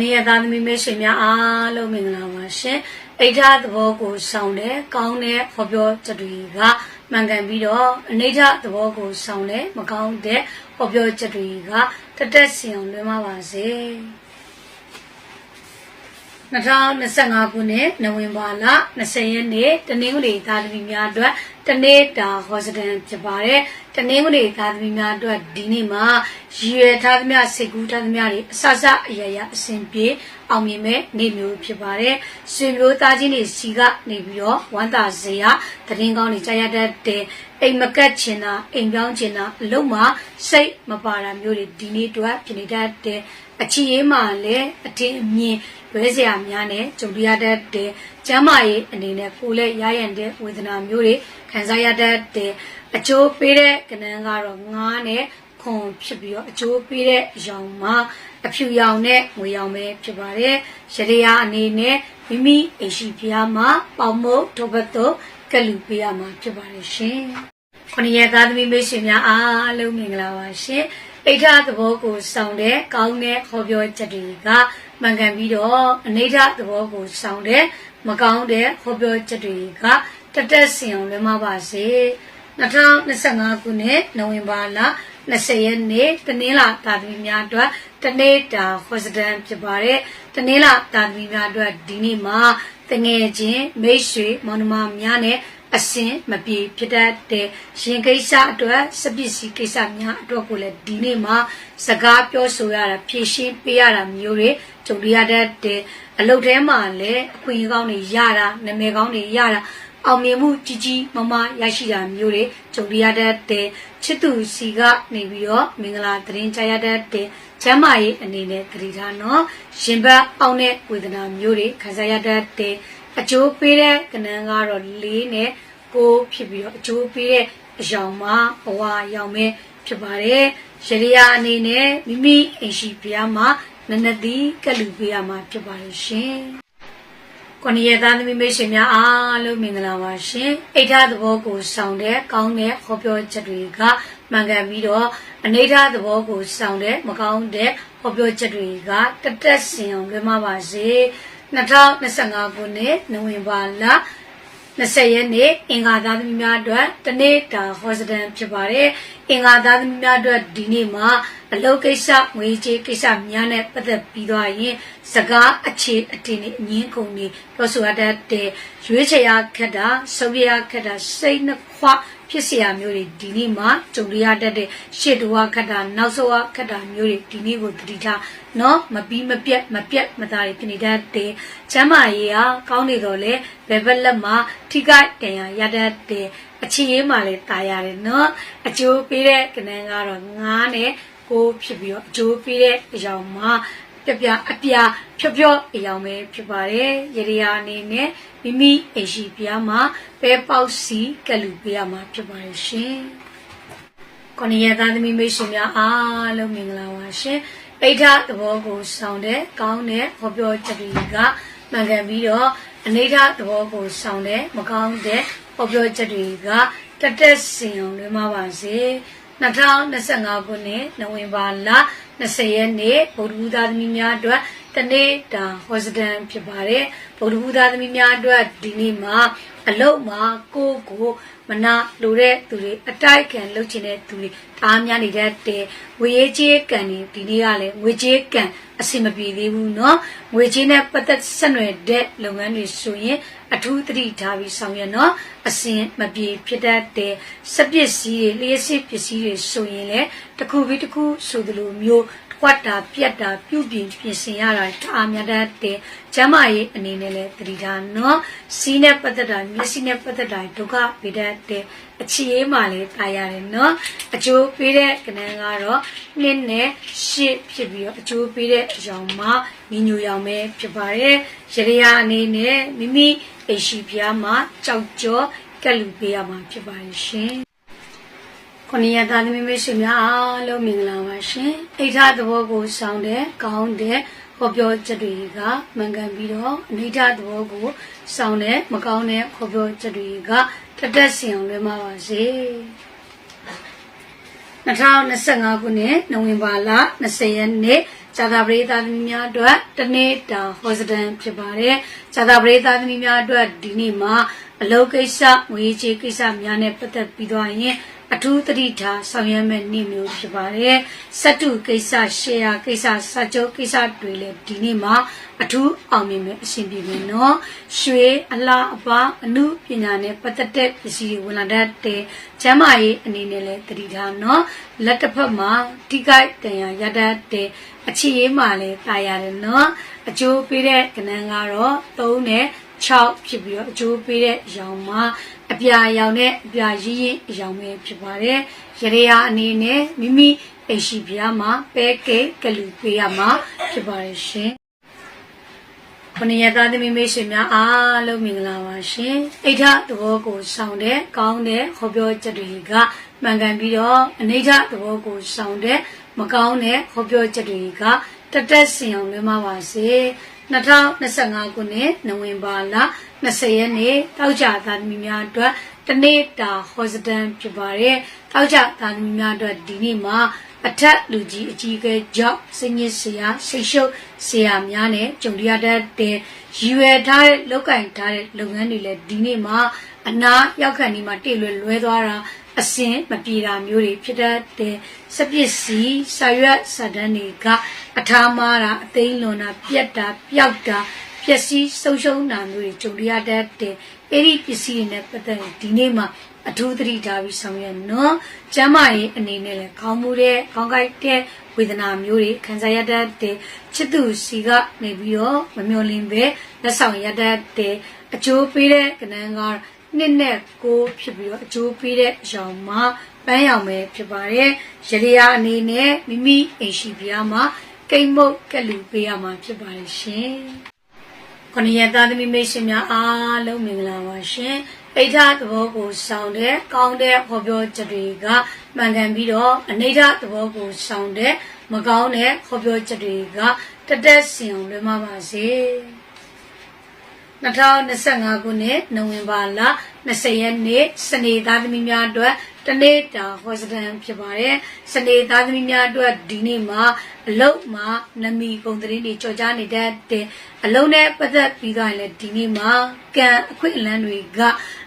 နေ့ရက်သားသမီးမိတ်ဆွေများအားလုံးမင်္ဂလာပါရှင်အိဋ္ဌသဘောကိုဆောင်တဲ့ကောင်းတဲ့ဟောပြောချက်တွေကမှန်ကန်ပြီးတော့အနိဋ္ဌသဘောကိုဆောင်တဲ့မကောင်းတဲ့ဟောပြောချက်တွေကတတက်စီအောင်လွှဲမပါစေ2025ခုနှစ်နိုဝင်ဘာလ20ရက်နေ့တနင်္ဂနွေသားသမီးများအတွက်တနေ့တာဟောစတန်ဖြစ်ပါတယ်တနင်္ဂနွေသားသမီးများအတွက်ဒီနေ့မှာရည်ရွယ်ထားသမျှစိတ်ကူးထားသမျှတွေအဆဆအရရအစဉ်ပြေအောင်မြင်မဲ့နေ့မျိုးဖြစ်ပါတယ်ဆွေမျိုးသားချင်းတွေစီကနေပြီးတော့ဝမ်းသာစရာသတင်းကောင်းတွေကြားရတတ်တဲ့အိမ်မကတ်ချင်တာအိမ်ပြောင်းချင်တာအလုံးမှာစိတ်မပါတာမျိုးတွေဒီနေ့အတွက်ဖြစ်နေတတ်တဲ့အချီရေးမှာလည်းအတင်းအမြင်ရွဲစရာများနဲ့ကြုံရတတ်တဲ့ကျမ်းမာရေးအနေနဲ့ကိုယ်လည်းရရန်တဲ့ဝေဒနာမျိုးတွေခံစားရတတ်တဲ့ အကျိုးပေးတဲ့ကဏ္ဍကတော့ငားနဲ့ခွန်ဖြစ်ပြီးတော့အကျိုးပေးတဲ့အရောင်မှာအဖြူရောင်နဲ့ငွေရောင်ပဲဖြစ်ပါတယ်။ရရယာအနေနဲ့မိမိအိရှိဖျားမှာပေါမုတ်ဒုဘတ်တို့ကလူပေးရမှာဖြစ်ပါတယ်ရှင်။ခொနည်းသားသမီးမိတ်ဆွေများအားလုံးမင်္ဂလာပါရှင်။အိဋ္ဌသဘောကိုဆောင်တဲ့ကောင်းတဲ့ဟောပြောချက်တွေကမှန်ကန်ပြီးတော့အနိဋ္ဌသဘောကိုဆောင်တဲ့မကောင်းတဲ့ဟောပြောချက်တွေကတတက်စင်အောင်လွှဲမပါစေ 2025ခုနှစ်နိုဝင်ဘာလ20ရက်နေ့တနင်္လာတာသမီများအတွက်တနေ့တာဟောစတန်ဖြစ်ပါတယ်တနင်္လာတာသမီများအတွက်ဒီနေ့မှာတငယ်ချင်းမိတ်ဆွေမောင်နှမများနဲ့အစင်မပြေဖြစ်တတ်တဲ့ရင်ကိစ္စအတွက်စပစ္စည်းကိစ္စများအတွက်ကိုလည်းဒီနေ့မှာစကားပြောဆိုရတာဖြည့်ရှင်းပေးရတာမျိုးတွေကြုံရတတ်တဲ့အလုပ်ထဲမှာလည်းအခွင့်အရေးကောင်းတွေရတာနာမည်ကောင်းတွေရတာ အောင်မြင်မှုကြီးကြီးမမရရှိတာမျိုးတွေကြုံရတတ်တဲ့ချစ်သူစီကနေပြီးတော့မင်္ဂလာသတင်းကြားရတတ်တဲ့ကျမ်းမာရေးအနေနဲ့ကြည်ထားနော်ရှင်ဘတ်အောင်တဲ့ဝေဒနာမျိုးတွေခံစားရတတ်တဲ့အကျိုးပေးတဲ့ကဏ္ဍကတော့၄နဲ့ကိုဖြစ်ပြီးတော့အကျိုးပေးတဲ့အယောင်မှာဘဝရောင်မဲ့ဖြစ်ပါတယ်ရရယာအနေနဲ့မိမိအိမ်ရှိဘုရားမှာနနတိကလူပေးရမှာဖြစ်ပါတယ်ရှင် ကိုနေရသားသမီးမိတ်ဆွေများအားလုံးမင်္ဂလာပါရှင်အိဋ္ဌသဘောကိုဆောင်တဲ့ကောင်းတဲ့ဟောပြောချက်တွေကမှန်ကန်ပြီးတော့အနိဋ္ဌသဘောကိုဆောင်တဲ့မကောင်းတဲ့ဟောပြောချက်တွေကတတက်စင်အောင်လွှဲမပါစေ2025ခုနှစ်နိုဝင်ဘာလ20ရက်နေ့အင်္ဂါသားသမီးများအတွက်တနေ့တာဟောစတန်ဖြစ်ပါတယ်အင်္ဂါသားသမီးများအတွက်ဒီနေ့မှာ အလုပ်ကိစ္စငွေကြေးကိစ္စများနဲ့ပတ်သက်ပြီးသွားရင်စကားအခြေအတင်နဲ့အငင်းကုန်တွေပြောဆိုရတတ်တဲ့ရွေးချယ်ရခက်တာဆုံးဖြတ်ရခက်တာစိတ်နှခွဖြစ်เสียမျိုးတွေဒီနေ့မှာကြုံရတတ်တဲ့ရှေ့တော်ခက်တာနောက်ဆုံးခက်တာမျိုးတွေဒီနေ့ကိုတတိထားเนาะမပြီးမပြတ်မပြတ်မသားတွေဖြစ်နေတတ်တဲ့ကျမ်းမာရေးဟာကောင်းနေတော့လေဘယ်ဘက်လက်မှာထိခိုက်တန်ရာရတတ်တဲ့အခြေရေးမှလည်းตายရတယ်เนาะအကျိုးပေးတဲ့ကဏ္ဍကတော့ငားနဲ့ ကိုဖြစ်ပြီးတော့အကျိုးပေးတဲ့အကြောင်းမှာပြပြအပြဖြော့ဖြော့အယောင်ပဲဖြစ်ပါတယ်ရရယာအနေနဲ့မိမိအိရှိပြားမှာပဲပေါက်စီကလူပေးရမှာဖြစ်ပါတယ်ရှင်ကိုနေရသားသမီးမိတ်ဆွေများအားလုံးမင်္ဂလာပါရှင်အိဋ္ဌသဘောကိုဆောင်တဲ့ကောင်းတဲ့ဟောပြောချက်တွေကမှန်ကန်ပြီးတော့အနိဋ္ဌသဘောကိုဆောင်တဲ့မကောင်းတဲ့ဟောပြောချက်တွေကတတက်စင်အောင်လွှဲမပါစေ 2025ခုနှစ်နိုဝင်ဘာလ20ရက်နေ့ဗုဒ္ဓဘုရားသမီးများအတွက်တနေ့တာဟောစတန်ဖြစ်ပါတယ်ဗုဒ္ဓဘုရားသမီးများအတွက်ဒီနေ့မှာ အလုတ်မှာကိုကိုမနာလိုတဲ့သူတွေအတိုက်ခံလုပ်ချင်တဲ့သူတွေအားများနေတဲ့တဲ့ငွေရေးကြေးကံတွေဒီနေ့ကလည်းငွေကြေးကံအဆင်မပြေသေးဘူးเนาะငွေကြေးနဲ့ပတ်သက်ဆက်နွယ်တဲ့လုပ်ငန်းတွေဆိုရင်အထူးသတိထားပြီးဆောင်ရွက်เนาะအစင်မပြေဖြစ်တတ်တဲ့စက်ပစ္စည်းတွေလျှက်စစ်ပစ္စည်းတွေဆိုရင်လည်းတစ်ခုပြီးတစ်ခုဆိုသလိုမျိုး ကွက်တာပြက်တာပြုတ်ပြင်ပြင်ဆင်ရတာတအားများတတ်တဲ့ကျမ်းမာရေးအနေနဲ့လည်းသတိထားเนาะစီးနဲ့ပတ်သက်တာမျက်စိနဲ့ပတ်သက်တာဒုက္ခပေးတတ်တဲ့အခြေအေးမှလည်းတာရတယ်เนาะအကျိုးပေးတဲ့ကဏ္ဍကတော့နှစ်နဲ့ရှစ်ဖြစ်ပြီးတော့အကျိုးပေးတဲ့အကြောင်းမှာညီညွတ်ရောင်ပဲဖြစ်ပါတယ်ရရယာအနေနဲ့မိမိအိရှိပြားမှာကြောက်ကြောကက်လူပေးရမှာဖြစ်ပါတယ်ရှင် ခொနည်းရသားသမီးမိတ်ဆွေများအားလုံးမင်္ဂလာပါရှင်အိဋ္ဌသဘောကိုဆောင်တဲ့ကောင်းတဲ့ဟောပြောချက်တွေကမှန်ကန်ပြီးတော့အနိဋ္ဌသဘောကိုဆောင်တဲ့မကောင်းတဲ့ဟောပြောချက်တွေကတတက်စင်အောင်လွှဲမှာပါစေ2025ခုနှစ်နိုဝင်ဘာလ20ရက်နေ့ဇာတာပရိသတ်သမီးများအတွက်တနေ့တာဟောစတန်ဖြစ်ပါတယ်ဇာတာပရိသတ်သမီးများအတွက်ဒီနေ့မှာ အလုပ်ကိစ္စငွေကြေးကိစ္စများနဲ့ပတ်သက်ပြီးတော့ရင်အထူးသတိထားဆောင်ရွက်မဲ့နေ့မျိုးဖြစ်ပါတယ်စက်တုကိစ္စရှယ်ယာကိစ္စစာချုပ်ကိစ္စတွေလည်းဒီနေ့မှာအထူးအောင်မြင်မဲ့အရှင်ပြည်မယ်နော်ရွှေအလားအပါအမှုပညာနဲ့ပတ်သက်တဲ့ပစ္စည်းတွေဝင်လာတတ်တဲ့ကျမ်းမာရေးအနေနဲ့လည်းသတိထားနော်လက်တစ်ဖက်မှာထိခိုက်တန်ရာရတတ်တဲ့အခြေရေးမှလည်းတာရတယ်နော်အကျိုးပေးတဲ့ကဏ္ဍကတော့3နဲ့ 6ဖြစ်ပြီးတော့အကျိုးပေးတဲ့အရောင်မှာအပြာရောင်နဲ့အပြာရင်းရင်အရောင်ပဲဖြစ်ပါတယ်ရရေယာအနေနဲ့မိမိအိမ်ရှိပြားမှာပဲကဲကလူပေးရမှာဖြစ်ပါတယ်ရှင်ခொနရသားသမီးမိတ်ဆွေများအားလုံးမင်္ဂလာပါရှင်အိဋ္ဌသဘောကိုဆောင်တဲ့ကောင်းတဲ့ဟောပြောချက်တွေကမှန်ကန်ပြီးတော့အနိဋ္ဌသဘောကိုဆောင်တဲ့မကောင်းတဲ့ဟောပြောချက်တွေကတတက်စင်အောင်လွှဲမှာပါစေ 2025ခုနှစ်နိုဝင်ဘာလ20ရက်နေ့တောက်ကြသားသမီးများအတွက်တနေ့တာဟောစတန်ဖြစ်ပါတယ်တောက်ကြသားသမီးများအတွက်ဒီနေ့မှာအထက်လူကြီးအကြီးအကဲကြောင့်စင်ရစ်ဆရာဆိတ်ရှုပ်ဆရာများနဲ့ကြုံရတတ်တဲ့ရည်ရွယ်ထားတဲ့လောက်ကင်ထားတဲ့လုပ်ငန်းတွေလည်းဒီနေ့မှာအနာရောက်ခံဒီမှာတိလွယ်လွဲသွားတာ အစင်မပြေတာမျိုးတွေဖြစ်တတ်တဲ့စပစ္စည်းဆာရွက်စတန်းတွေကအထာမားတာအသိမ်းလွန်တာပြက်တာပျောက်တာပျက်စီးဆုံးရှုံးတာမျိုးတွေကြုံရတတ်တဲ့အဲ့ဒီပစ္စည်းတွေနဲ့ပတ်သက်ရင်ဒီနေ့မှာအထူးသတိထားပြီးဆောင်ရွက်နော်ကျမ်းမာရေးအနေနဲ့လည်းခေါင်းမူတဲ့ခေါင်းကိုက်တဲ့ဝေဒနာမျိုးတွေခံစားရတတ်တဲ့ချစ်သူစီကနေပြီးတော့မမျော်လင့်ပဲလက်ဆောင်ရတတ်တဲ့အကျိုးပေးတဲ့ကဏ္ဍက နှစ်နဲ့ကိုဖြစ်ပြီးတော့အကျိုးပေးတဲ့အရောင်မှာပန်းရောင်ပဲဖြစ်ပါတယ်ရရယာအနေနဲ့မိမိအိမ်ရှိပြားမှာကိတ်မုတ်ကက်လူပေးရမှာဖြစ်ပါတယ်ရှင်ခொနရသားသမီးမိတ်ဆွေများအားလုံးမင်္ဂလာပါရှင်အိဋ္ဌသဘောကိုဆောင်တဲ့ကောင်းတဲ့ဟောပြောချက်တွေကမှန်ကန်ပြီးတော့အနိဋ္ဌသဘောကိုဆောင်တဲ့မကောင်းတဲ့ဟောပြောချက်တွေကတတက်စင်အောင်လွှဲမပါစေ 2025ခုနှစ်နိုဝင်ဘာလ20ရက်နေ့စနေသားသမီးများအတွက်တနေ့တာဟောစတန်ဖြစ်ပါတယ်စနေသားသမီးများအတွက်ဒီနေ့မှာအလုတ်မှာနမီပုံသတင်းတွေကြော်ကြားနေတဲ့အလုံးနဲ့ပတ်သက်ပြီးတော့လည်းဒီနေ့မှာကံအခွင့်အလမ်းတွေက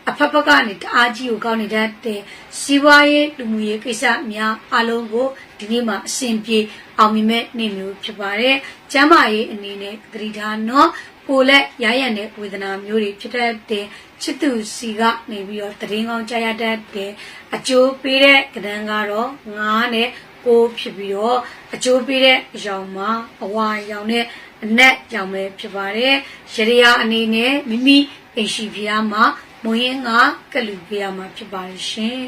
အဖက်ဖက်ကနေတအားကြီးကိုကောင်းနေတတ်တဲ့စီးပွားရေးလူမှုရေးကိစ္စများအလုံးကိုဒီနေ့မှာအစဉ်ပြေအောင်မြင်မဲ့နေ့မျိုးဖြစ်ပါတယ်ကျမ်းမာရေးအနေနဲ့သတိထားနော် ပိုလက်ရရံတဲ့ဝေဒနာမျိုးတွေဖြစ်တတ်တဲ့ချစ်သူစီကနေပြီးတော့တရင်ကောင်းကြားရတတ်တဲ့အကျိုးပေးတဲ့ကဏ္ဍကတော့ငားနဲ့ကိုဖြစ်ပြီးတော့အကျိုးပေးတဲ့အရောင်မှာအဝါရောင်နဲ့အနက်ရောင်ပဲဖြစ်ပါတယ်ရရယာအနေနဲ့မိမိအိမ်ရှိဖျားမှာမွေးငါကလူပေးရမှာဖြစ်ပါတယ်ရှင်